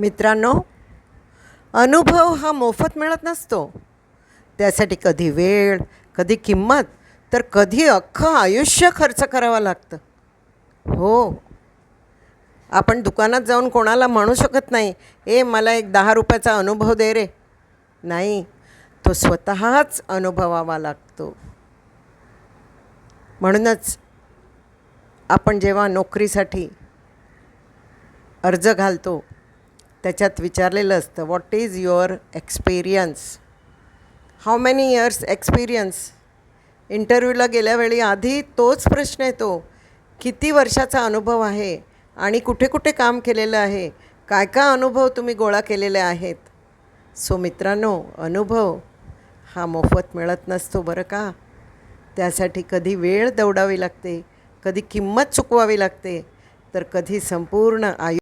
मित्रांनो अनुभव हा मोफत मिळत नसतो. त्यासाठी कधी वेळ कधी किंमत तर कधी अख्खं आयुष्य खर्च करावं लागतं. हो. आपण दुकानात जाऊन कोणाला म्हणू शकत नाही ए मला एक दहा रुपयाचा अनुभव दे रे. नाही तो स्वतःच अनुभवावा लागतो. म्हणूनच आपण जेव्हा नोकरीसाठी अर्ज घालतो त्याच्यात विचारलेलं असतं what is your experience how many years experience इंटरव्ह्यूला गेल्यावेळी आधी तोच प्रश्न येतो किती वर्षाचा अनुभव आहे आणि कुठे कुठे काम केलेलं आहे? काय काय अनुभव तुम्ही गोळा केलेले आहेत? सो मित्रांनो अनुभव हा मोफत मिळत नसतो बरं का? त्यासाठी कधी वेळ दौडावी लागते कधी किंमत चुकवावी लागते तर कधी संपूर्ण आयु